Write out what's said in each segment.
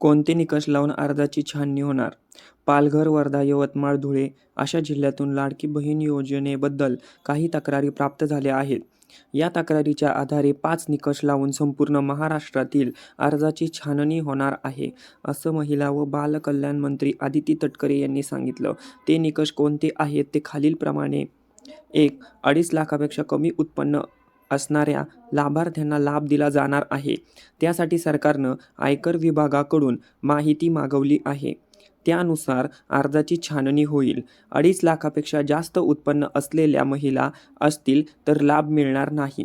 कोणते निकष लावून अर्जाची छाननी होणार? पालघर वर्धा यवतमाळ धुळे अशा जिल्ह्यातून लाडकी बहीण योजनेबद्दल काही तक्रारी प्राप्त झाल्या आहेत. या तक्रारीच्या आधारे पाच निकष लावून संपूर्ण महाराष्ट्रातील अर्जाची छाननी होणार आहे असं महिला व बालकल्याण मंत्री आदिती तटकरे यांनी सांगितलं. ते निकष कोणते आहेत ते खालीलप्रमाणे. एक अडीच लाखापेक्षा कमी उत्पन्न असणाऱ्या लाभार्थ्यांना लाभ दिला जाणार आहे. त्यासाठी सरकारनं आयकर विभागाकडून माहिती मागवली आहे. त्यानुसार अर्जाची छाननी होईल. अडीच लाखापेक्षा जास्त उत्पन्न असलेल्या महिला असतील तर लाभ मिळणार नाही.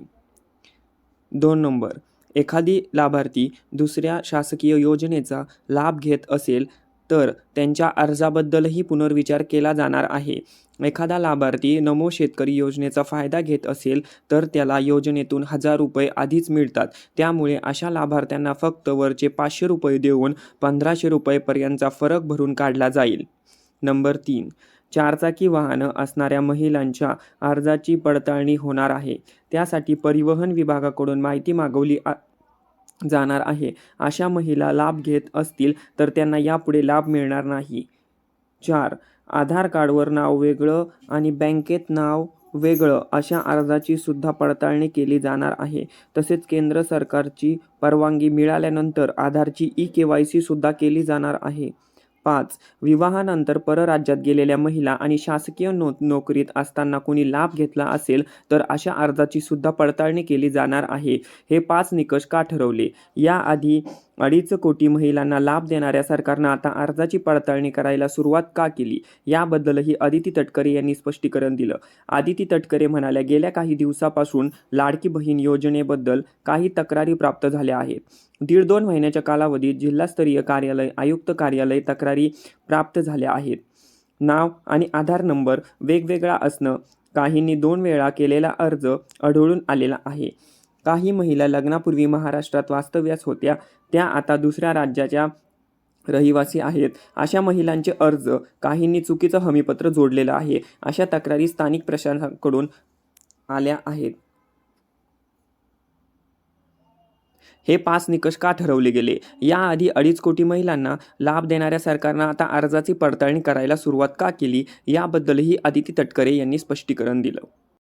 दोन नंबर. एखादी लाभार्थी दुसऱ्या शासकीय योजनेचा लाभ घेत असेल तर त्यांच्या अर्जाबद्दलही पुनर्विचार केला जाणार आहे. एखादा लाभार्थी नमो शेतकरी योजनेचा फायदा घेत असेल तर त्याला योजनेतून हजार रुपये आधीच मिळतात. त्यामुळे अशा लाभार्थ्यांना फक्त वरचे पाचशे रुपये देऊन पंधराशे रुपयेपर्यंतचा फरक भरून काढला जाईल. नंबर तीन. चारचाकी वाहनं असणाऱ्या महिलांच्या अर्जाची पडताळणी होणार आहे. त्यासाठी परिवहन विभागाकडून माहिती मागवली आ जाणार आहे. अशा महिला लाभ घेत असतील तर त्यांना यापुढे लाभ मिळणार नाही. चार. आधार कार्डवर नाव वेगळं आणि बँकेत नाव वेगळं अशा अर्जाची सुद्धा पडताळणी केली जाणार आहे. तसेच केंद्र सरकारची परवानगी मिळाल्यानंतर आधारची ई के वाय सी सुद्धा केली जाणार आहे. पाच. विवाहानंतर परराज्यात गेलेल्या महिला आणि शासकीय नो नोकरीत असताना कोणी लाभ घेतला असेल तर अशा अर्जाची सुद्धा पडताळणी केली जाणार आहे. हे पाच निकष का ठरवले? याआधी अडीच कोटी महिलांना लाभ देणाऱ्या सरकारनं आता अर्जाची पडताळणी करायला सुरुवात का केली? याबद्दलही आदिती तटकरे यांनी स्पष्टीकरण दिलं. आदिती तटकरे म्हणाल्या गेल्या काही दिवसापासून लाडकी बहीण योजनेबद्दल काही तक्रारी प्राप्त झाल्या आहेत. दीड दोन महिन्याच्या कालावधीत जिल्हास्तरीय कार्यालय आयुक्त कार्यालय तक्रारी प्राप्त झाल्या आहेत. नाव आणि आधार नंबर वेगवेगळा असणं काहींनी दोन वेळा केलेला अर्ज आढळून आलेला आहे. काही महिला लग्नापूर्वी महाराष्ट्रात वास्तव्यास होत्या. त्या आता दुसऱ्या राज्याच्या रहिवासी आहेत. अशा महिलांचे अर्ज काहींनी चुकीचं हमीपत्र जोडलेलं आहे. अशा तक्रारी स्थानिक प्रशासनाकडून आल्या आहेत. हे पाच निकष का ठरवले गेले? याआधी अडीच कोटी महिलांना लाभ देणाऱ्या सरकारनं आता अर्जाची पडताळणी करायला सुरुवात का केली? याबद्दलही आदिती तटकरे यांनी स्पष्टीकरण दिलं.